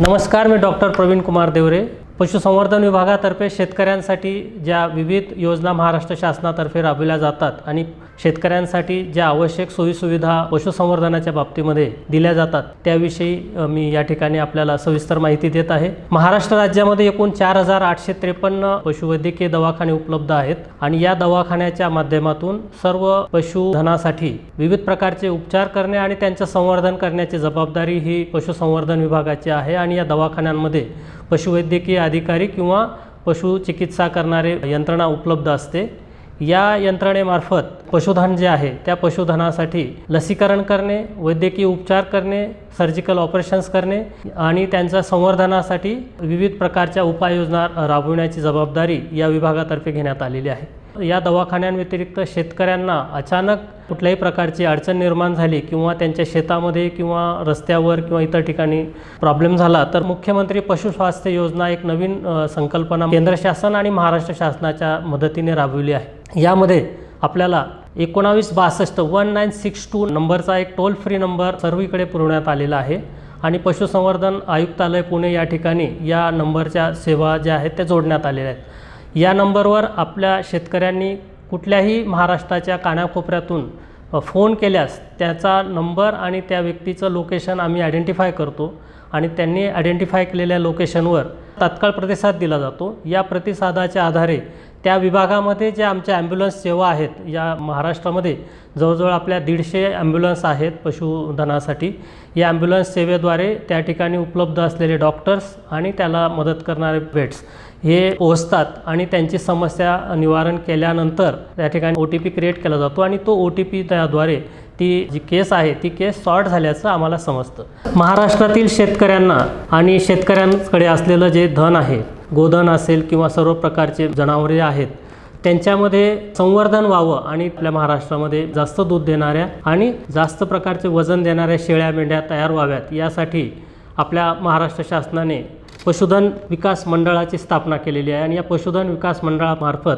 नमस्कार मी डॉक्टर प्रवीण कुमार देवरे. पशुसंवर्धन विभागातर्फे शेतकऱ्यांसाठी ज्या विविध योजना महाराष्ट्र शासनातर्फे राबविल्या जातात आणि शेतकऱ्यांसाठी ज्या आवश्यक सोयीसुविधा पशुसंवर्धनाच्या बाबतीमध्ये दिल्या जातात त्याविषयी मी या ठिकाणी आपल्याला सविस्तर माहिती देत आहे. महाराष्ट्र राज्यामध्ये एकूण चार हजार आठशे त्रेपन्न पशुवैद्यकीय दवाखाने उपलब्ध आहेत आणि या दवाखान्याच्या माध्यमातून सर्व पशुधनासाठी विविध प्रकारचे उपचार करणे आणि त्यांचं संवर्धन करण्याची जबाबदारी ही पशुसंवर्धन विभागाची आहे आणि या दवाखान्यांमध्ये पशुवैद्यकीय अधिकारी किंवा पशुचिकित्सा करणारे यंत्रणा उपलब्ध असते. या यंत्रणेमार्फत पशुधन जे आहे त्या पशुधनासाठी लसीकरण करणे वैद्यकीय उपचार करणे सर्जिकल ऑपरेशन्स करणे आणि त्यांच्या संवर्धनासाठी विविध प्रकारच्या उपाययोजना राबविण्याची जबाबदारी या विभागातर्फे घेण्यात आलेली आहे. या दवाखान्यांव्यतिरिक्त शेतकऱ्यांना अचानक कुठल्याही प्रकारची अडचण निर्माण झाली किंवा त्यांच्या शेतामध्ये किंवा रस्त्यावर किंवा इतर ठिकाणी प्रॉब्लेम झाला तर मुख्यमंत्री पशुस्वास्थ्य योजना एक नवीन संकल्पना केंद्र शासन आणि महाराष्ट्र शासनाच्या मदतीने राबविली आहे. यामध्ये आपल्याला एकोणावीस बासष्ट वन नाईन सिक्स टू नंबरचा एक टोल फ्री नंबर सर्वीकडे पुरवण्यात आलेला आहे आणि पशुसंवर्धन आयुक्तालय पुणे या ठिकाणी या नंबरच्या सेवा ज्या आहेत त्या जोडण्यात आलेल्या आहेत. या नंबरवर आपल्या शेतकऱ्यांनी कुठल्याही महाराष्ट्राच्या कानाकोपऱ्यातून फोन केल्यास त्याचा नंबर आणि त्या व्यक्तीचं लोकेशन आम्ही आयडेंटिफाय करतो आणि त्यांनी आयडेंटिफाय केलेल्या लोकेशनवर तात्काळ प्रतिसाद दिला जातो. या प्रतिसादाच्या आधारे त्या विभागामध्ये जे आमच्या ॲम्ब्युलन्स सेवा आहेत या महाराष्ट्रामध्ये जवळजवळ आपल्या दीडशे ॲम्ब्युलन्स आहेत पशुधनासाठी. या ॲम्ब्युलन्स सेवेद्वारे त्या ठिकाणी उपलब्ध असलेले डॉक्टर्स आणि त्याला मदत करणारे बेड्स हे पोहोचतात आणि त्यांची समस्या निवारण केल्यानंतर त्या ठिकाणी ओ टी पी क्रिएट केला जातो आणि तो ओ टी पी त्याद्वारे ती जी केस आहे ती केस सॉर्ट झाल्याचं आम्हाला समजतं. महाराष्ट्रातील शेतकऱ्यांना आणि शेतकऱ्यांकडे असलेलं जे धन आहे गोधन असेल किंवा सर्व प्रकारचे जनावरे आहेत त्यांच्यामध्ये संवर्धन व्हावं आणि आपल्या महाराष्ट्रामध्ये जास्त दूध देणाऱ्या आणि जास्त प्रकारचे वजन देणाऱ्या शेळ्या मेंढ्या तयार व्हाव्यात. यासाठी आपल्या महाराष्ट्र शासनाने पशुधन विकास मंडळाची स्थापना केलेली आहे आणि या पशुधन विकास मंडळामार्फत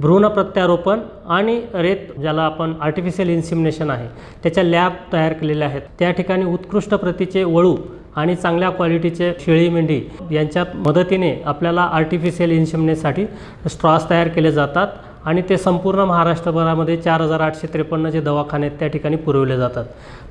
भ्रूण प्रत्यारोपण आणि रेत ज्याला आपण आर्टिफिशियल इन्सिमिनेशन आहे त्याच्या लॅब तयार केलेल्या आहेत. त्या ठिकाणी उत्कृष्ट प्रतीचे वळू आणि चांगल्या क्वालिटीचे शेळी मेंढी यांच्या मदतीने आपल्याला आर्टिफिशियल इन्सिमिनेसाठी स्ट्रॉस तयार केले जातात. आणि ते संपूर्ण महाराष्ट्रभरामध्ये चार हजार आठशे त्रेपन्न जे दवाखाने आहेत त्या ठिकाणी पुरवले जातात.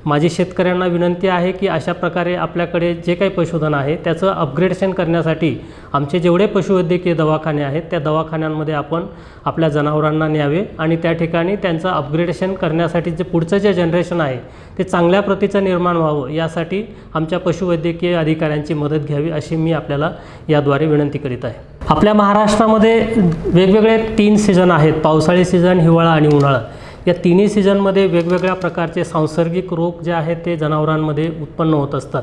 माझी शेतकऱ्यांना विनंती आहे की अशा प्रकारे आपल्याकडे जे काही पशुधन आहे त्याचं अपग्रेडेशन करण्यासाठी आमचे जेवढे पशुवैद्यकीय दवाखाने आहेत त्या दवाखान्यांमध्ये आपण आपल्या जनावरांना न्यावे आणि त्या ठिकाणी त्यांचं अपग्रेडेशन करण्यासाठी जे पुढचं जे जनरेशन आहे ते चांगल्या प्रतीचं निर्माण व्हावं यासाठी आमच्या पशुवैद्यकीय अधिकाऱ्यांची मदत घ्यावी अशी मी आपल्याला याद्वारे विनंती करीत आहे. आपल्या महाराष्ट्रामध्ये वेगवेगळे तीन सीझन आहेत. पावसाळी सीझन हिवाळा आणि उन्हाळा. या तिन्ही सीझनमध्ये वेगवेगळ्या प्रकारचे सांसर्गिक रोग जे आहेत ते जनावरांमध्ये उत्पन्न होत असतात.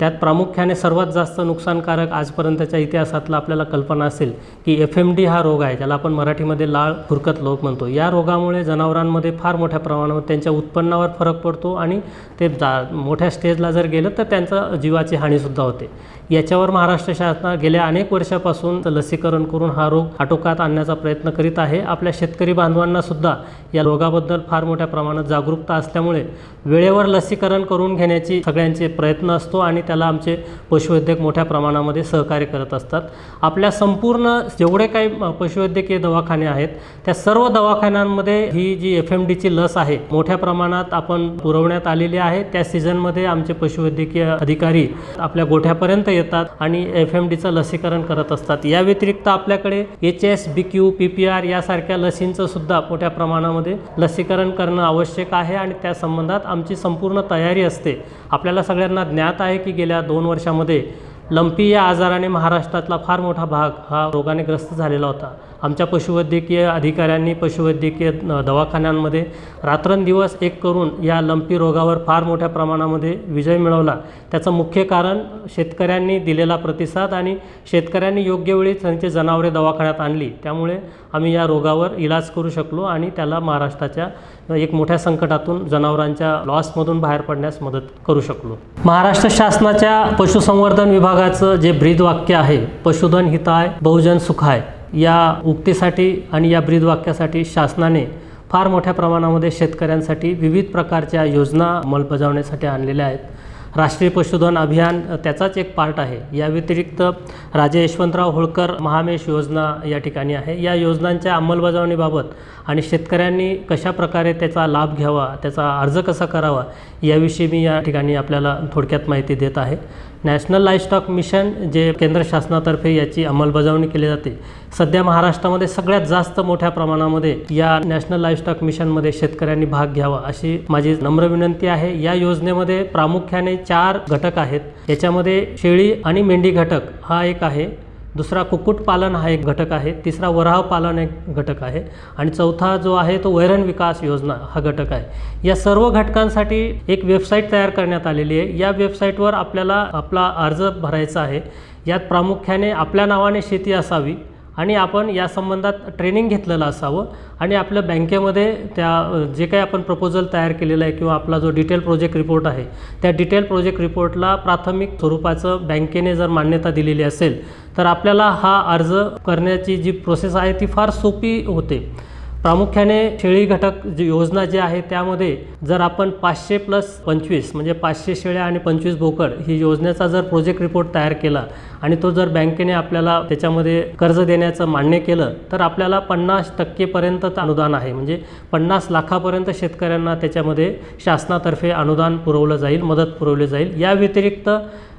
त्यात प्रामुख्याने सर्वात जास्त नुकसानकारक आजपर्यंतच्या इतिहासातला आपल्याला कल्पना असेल की एफ एम डी हा रोग आहे ज्याला आपण मराठीमध्ये लाळ खुरकत लोक म्हणतो. या रोगामुळे जनावरांमध्ये फार मोठ्या प्रमाणावर त्यांच्या उत्पन्नावर फरक पडतो आणि ते जा मोठ्या स्टेजला जर गेलं तर त्यांचं जीवाची हानीसुद्धा होते. याच्यावर महाराष्ट्र शासना गेल्या अनेक वर्षापासून लसीकरण करून हा रोग आटोकात आणण्याचा प्रयत्न करीत आहे. आपल्या शेतकरी बांधवांनासुद्धा या रोगाबद्दल फार मोठ्या प्रमाणात जागरूकता असल्यामुळे वेळेवर लसीकरण करून घेण्याची सगळ्यांचे प्रयत्न असतो आणि त्याला आमचे पशुवैद्यक मोठ्या प्रमाणामध्ये सहकार्य करत असतात. आपल्या संपूर्ण जेवढे काही पशुवैद्यकीय दवाखाने आहेत त्या सर्व दवाखान्यांमध्ये ही जी एफ एम डीची लस आहे मोठ्या प्रमाणात आपण पुरवण्यात आलेली आहे. त्या सीझनमध्ये आमचे पशुवैद्यकीय अधिकारी आपल्या गोठ्यापर्यंत येतात आणि एफ एम डीचं लसीकरण करत असतात. या व्यतिरिक्त आपल्याकडे H S B Q P P R यासारख्या लसींचं सुद्धा मोठ्या प्रमाणामध्ये लसीकरण करणं आवश्यक आहे आणि त्या संबंधात आमची संपूर्ण तयारी असते. आपल्याला सगळ्यांना ज्ञात आहे की गेल्या दोन वर्षामध्ये लंपी या आजाराने महाराष्ट्रातला फार मोठा भाग हा रोगाने ग्रस्त झालेला होता. आमच्या पशुवैद्यकीय अधिकाऱ्यांनी पशुवैद्यकीय दवाखान्यांमध्ये रात्रंदिवस एक करून या लंपी रोगावर फार मोठ्या प्रमाणामध्ये विजय मिळवला. त्याचं मुख्य कारण शेतकऱ्यांनी दिलेला प्रतिसाद आणि शेतकऱ्यांनी योग्य वेळी त्यांची जनावरे दवाखान्यात आणली. त्यामुळे आम्ही या रोगावर इलाज करू शकलो आणि त्याला महाराष्ट्राच्या एक मोठ्या संकटातून जनावरांच्या लॉसमधून बाहेर पडण्यास मदत करू शकलो. महाराष्ट्र शासनाच्या पशुसंवर्धन विभागाचं जे ब्रीद वाक्य आहे पशुधन हिताय बहुजन सुखाय या उक्तीसाठी आणि या ब्रीद वाक्यासाठी शासनाने फार मोठ्या प्रमाणामध्ये शेतकऱ्यांसाठी विविध प्रकारच्या योजना अंमलबजावण्यासाठी आणलेल्या आहेत. राष्ट्रीय पशुधन अभियान त्याचाच एक पार्ट आहे. या व्यतिरिक्त राजे यशवंतराव होळकर महामेश योजना या ठिकाणी आहे. या योजनांच्या अंमलबजावणीबाबत आणि शेतकऱ्यांनी कशा प्रकारे त्याचा लाभ घ्यावा त्याचा अर्ज कसा करावा याविषयी मी या ठिकाणी आपल्याला थोडक्यात माहिती देत आहे. नॅशनल लाईफस्टॉक मिशन जे केंद्र शासनातर्फे याची अंमलबजावणी केली जाते. सध्या महाराष्ट्रामध्ये सगळ्यात जास्त मोठ्या प्रमाणामध्ये या नॅशनल लाईफस्टॉक मिशनमध्ये शेतकऱ्यांनी भाग घ्यावा अशी माझी नम्र विनंती आहे. या योजनेमध्ये प्रामुख्याने चार घटक आहेत. याच्यामध्ये शेळी आणि मेंढी घटक हा एक आहे. दुसरा कुक्कुटपालन हा एक घटक आहे. तिसरा वराह पालन एक घटक आहे. आणि चौथा जो आहे तो वैरण विकास योजना हा घटक आहे. या सर्व घटकांसाठी एक वेबसाईट तयार करण्यात आलेली आहे. या वेबसाईटवर आपल्याला आपला अर्ज भरायचा आहे. यात प्रामुख्याने आपल्या नावाने शेती असावी. आणि आपण या संबंधात ट्रेनिंग घेतलेलं असावं. आणि आपल्या बँकेमध्ये त्या जे काही आपण प्रपोजल तयार केलेलं आहे किंवा आपला जो डिटेल प्रोजेक्ट रिपोर्ट आहे त्या डिटेल प्रोजेक्ट रिपोर्टला प्राथमिक स्वरूपाचं बँकेने जर मान्यता दिलेली असेल तर आपल्याला हा अर्ज करण्याची जी प्रोसेस आहे ती फार सोपी होते. प्रामुख्याने शेळी घटक जी योजना जी आहे त्यामध्ये जर आपण पाचशे प्लस पंचवीस म्हणजे पाचशे शेळ्या आणि पंचवीस बोकड ही योजनेचा जर प्रोजेक्ट रिपोर्ट तयार केला आणि तो जर बँकेने आपल्याला त्याच्यामध्ये कर्ज देण्याचं मान्य केलं तर आपल्याला पन्नास टक्केपर्यंत अनुदान आहे. म्हणजे पन्नास लाखापर्यंत शेतकऱ्यांना त्याच्यामध्ये शासनातर्फे अनुदान पुरवलं जाईल मदत पुरवली जाईल. या व्यतिरिक्त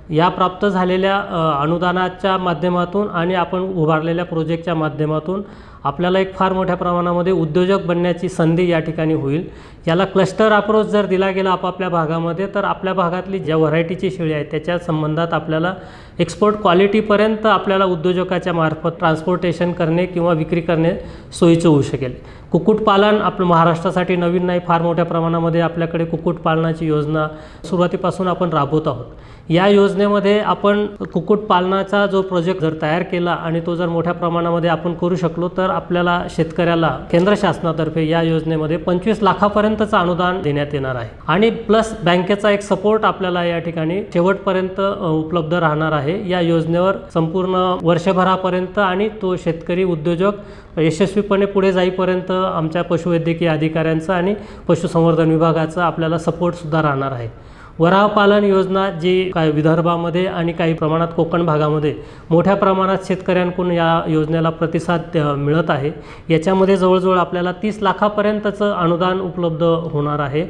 या प्राप्त झालेल्या अनुदानाच्या माध्यमातून आणि आपण उभारलेल्या प्रोजेक्टच्या माध्यमातून आपल्याला एक फार मोठ्या प्रमाणामध्ये उद्योजक बनण्याची संधी या ठिकाणी होईल. याला क्लस्टर अप्रोच जर दिला गेला आपापल्या भागामध्ये तर आपल्या भागातली ज्या व्हरायटीची शेळी आहे त्याच्या संबंधात आपल्याला एक्सपोर्ट क्वालिटीपर्यंत आपल्याला उद्योजकाच्या मार्फत ट्रान्सपोर्टेशन करणे किंवा विक्री करणे सोयीचं होऊ शकेल. कुक्कुटपालन आपलं महाराष्ट्रासाठी नवीन नाही फार मोठ्या प्रमाणामध्ये आपल्याकडे कुक्कुटपालनाची योजना सुरुवातीपासून आपण राबवत आहोत. या योजनेमध्ये आपण कुक्कुटपालनाचा जो प्रोजेक्ट जर तयार केला आणि तो जर मोठ्या प्रमाणामध्ये आपण करू शकलो तर आपल्याला शेतकऱ्याला केंद्र शासनातर्फे या योजनेमध्ये पंचवीस लाखापर्यंतचं अनुदान देण्यात येणार आहे. आणि प्लस बँकेचा एक सपोर्ट आपल्याला या ठिकाणी शेवटपर्यंत उपलब्ध राहणार आहे. या योजनेवर संपूर्ण वर्षभरापर्यंत आणि तो शेतकरी उद्योजक यशस्वीपणे पुढे जाईपर्यंत आमच्या पशुवैद्यकीय अधिकाऱ्यांचं आणि पशुसंवर्धन विभागाचं आपल्याला सपोर्टसुद्धा राहणार आहे. वराहपालन योजना जी काय विदर्भामध्ये आणि काही प्रमाणात कोकण भागामध्ये मोठ्या प्रमाणात शेतकऱ्यांकडून या योजनेला प्रतिसाद मिळत आहे. याच्यामध्ये जवळजवळ आपल्याला तीस लाखापर्यंतचं अनुदान उपलब्ध होणार आहे.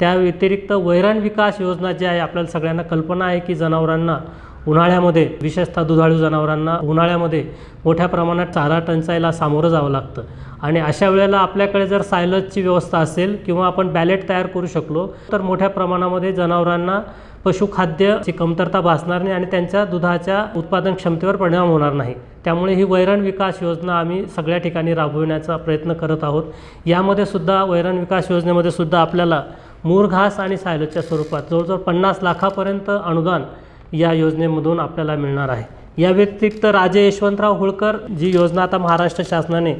त्या व्यतिरिक्त वैरण विकास योजना जी आहे आपल्याला सगळ्यांना कल्पना आहे की जनावरांना उन्हाळ्यामध्ये विशेषतः दुधाळू जनावरांना उन्हाळ्यामध्ये मोठ्या प्रमाणात चारा टंचाईला सामोरं जावं लागतं. आणि अशा वेळेला आपल्याकडे जर सायलजची व्यवस्था असेल किंवा आपण बॅलेट तयार करू शकलो तर मोठ्या प्रमाणामध्ये जनावरांना पशुखाद्याची कमतरता भासणार नाही आणि त्यांच्या दुधाच्या उत्पादन क्षमतेवर परिणाम होणार नाही. त्यामुळे ही वैरण विकास योजना आम्ही सगळ्या ठिकाणी राबविण्याचा प्रयत्न करत आहोत. यामध्ये सुद्धा वैरण विकास योजनेमध्ये सुद्धा आपल्याला मूर घास आणि सायलजच्या स्वरूपात जवळजवळ पन्नास लाखापर्यंत अनुदान या योजनेमधून आपल्याला मिळणार आहे. या व्यतिरिक्त राजे यशवंतराव होळकर जी योजना आता महाराष्ट्र शासनाने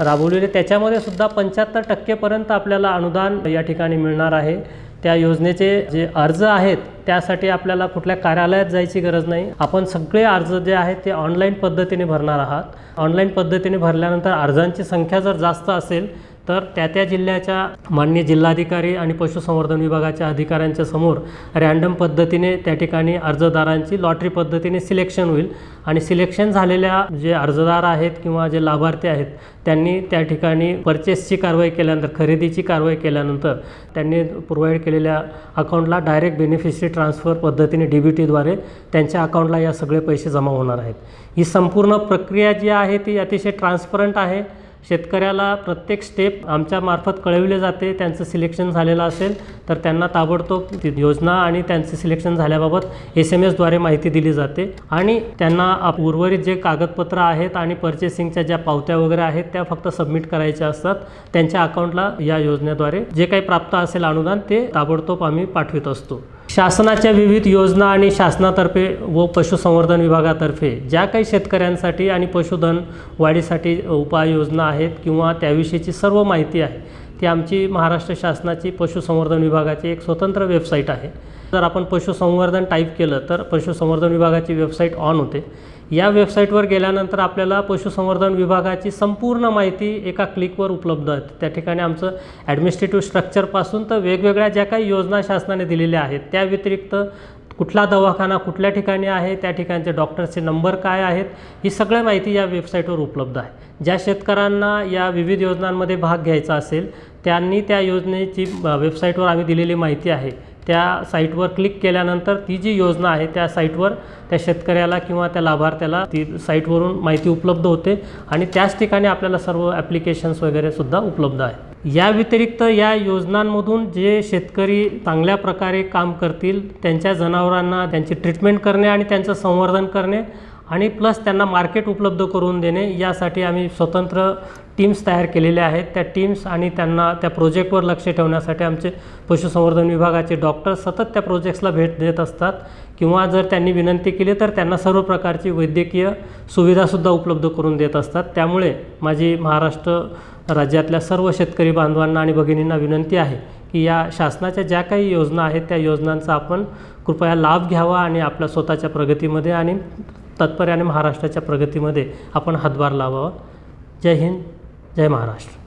राबवलेली आहे, त्याच्यामध्ये सुद्धा पंच्याहत्तर टक्केपर्यंत आपल्याला अनुदान या ठिकाणी मिळणार आहे. त्या योजनेचे जे अर्ज आहेत त्यासाठी आपल्याला कुठल्या कार्यालयात जायची गरज नाही. आपण सगळे अर्ज जे आहेत ते ऑनलाईन पद्धतीने भरणार आहात. ऑनलाईन पद्धतीने भरल्यानंतर अर्जांची संख्या जर जास्त असेल तर त्या त्या जिल्ह्याच्या मान्य जिल्हाधिकारी आणि पशुसंवर्धन विभागाच्या अधिकाऱ्यांच्या समोर रॅन्डम पद्धतीने त्या ठिकाणी अर्जदारांची लॉटरी पद्धतीने सिलेक्शन होईल. आणि सिलेक्शन झालेल्या जे अर्जदार आहेत किंवा जे लाभार्थी आहेत त्यांनी त्या ठिकाणी परचेसची कारवाई केल्यानंतर खरेदीची कारवाई केल्यानंतर त्यांनी प्रोव्हाइड केलेल्या अकाउंटला डायरेक्ट बेनिफिशरी ट्रान्सफर पद्धतीने डी बी टीद्वारे त्यांच्या अकाउंटला या सगळे पैसे जमा होणार आहेत. ही संपूर्ण प्रक्रिया जी आहे ती अतिशय ट्रान्सपरंट आहे. शेतकऱ्याला प्रत्येक स्टेप आमच्या मार्फत कळविले जाते त्यांचं सिलेक्शन झालेलं असेल तर त्यांना ताबडतोब योजना आणि त्यांचं सिलेक्शन झाल्याबाबत एस एम एसद्वारे माहिती दिली जाते. आणि त्यांना आप- उर्वरित जे कागदपत्र आहेत आणि पर्चेसिंगच्या ज्या पावत्या वगैरे आहेत त्या फक्त सबमिट करायच्या असतात. त्यांच्या अकाउंटला या योजनेद्वारे जे काही प्राप्त असेल अनुदान ते ताबडतोब आम्ही पाठवित असतो. शासनाच्या विविध योजना आणि शासनातर्फे व पशुसंवर्धन विभागातर्फे ज्या काही शेतकऱ्यांसाठी आणि पशुधन वाढीसाठी उपाययोजना आहेत किंवा त्याविषयीची सर्व माहिती आहे ती आमची महाराष्ट्र शासनाची पशुसंवर्धन विभागाची एक स्वतंत्र वेबसाईट आहे. जर आपण पशुसंवर्धन टाईप केलं तर पशुसंवर्धन विभागाची वेबसाईट ऑन होते. या वेबसाईटवर गेल्यानंतर आपल्याला पशुसंवर्धन विभागाची संपूर्ण माहिती एका क्लिकवर उपलब्ध आहे. त्या ठिकाणी आमचं ॲडमिनिस्ट्रेटिव्ह स्ट्रक्चरपासून तर वेगवेगळ्या ज्या काही योजना शासनाने दिलेल्या आहेत त्या व्यतिरिक्त कुठला दवाखाना कुठल्या ठिकाणी आहे त्या ठिकाणचे डॉक्टरचे नंबर काय आहेत ही सगळ्या माहिती या वेबसाईटवर उपलब्ध आहे. ज्या शेतकऱ्यांना या विविध योजनांमध्ये भाग घ्यायचा असेल त्यांनी त्या योजनेची वेबसाईटवर आम्ही दिलेली माहिती आहे. त्या साईटवर क्लिक केल्यानंतर ती जी योजना आहे त्या साईटवर त्या शेतकऱ्याला किंवा त्या लाभार्थ्याला ती साईटवरून माहिती उपलब्ध होते आणि त्याच ठिकाणी आपल्याला सर्व ॲप्लिकेशन्स वगैरे सुद्धा उपलब्ध आहे. या व्यतिरिक्त या योजनांमधून जे शेतकरी चांगल्या प्रकारे काम करतील त्यांच्या जनावरांना त्यांची ट्रीटमेंट करणे आणि त्यांचं संवर्धन करणे आणि प्लस त्यांना मार्केट उपलब्ध करून देणे यासाठी आम्ही स्वतंत्र टीम्स तयार केलेल्या आहेत. त्या टीम्स आणि त्यांना त्या प्रोजेक्टवर लक्ष ठेवण्यासाठी आमचे पशुसंवर्धन विभागाचे डॉक्टर सतत त्या प्रोजेक्ट्सला भेट देत असतात. किंवा जर त्यांनी विनंती केली तर त्यांना सर्व प्रकारची वैद्यकीय सुविधासुद्धा उपलब्ध करून देत असतात. त्यामुळे माझी महाराष्ट्र राज्यातल्या सर्व शेतकरी बांधवांना आणि भगिनींना विनंती आहे की या शासनाच्या ज्या काही योजना आहेत त्या योजनांचा आपण कृपया लाभ घ्यावा आणि आपल्या स्वतःच्या प्रगतीमध्ये आणि तात्पर्याने महाराष्ट्राच्या प्रगतीमध्ये आपण हातभार लावावा. जय हिंद जय महाराष्ट्र.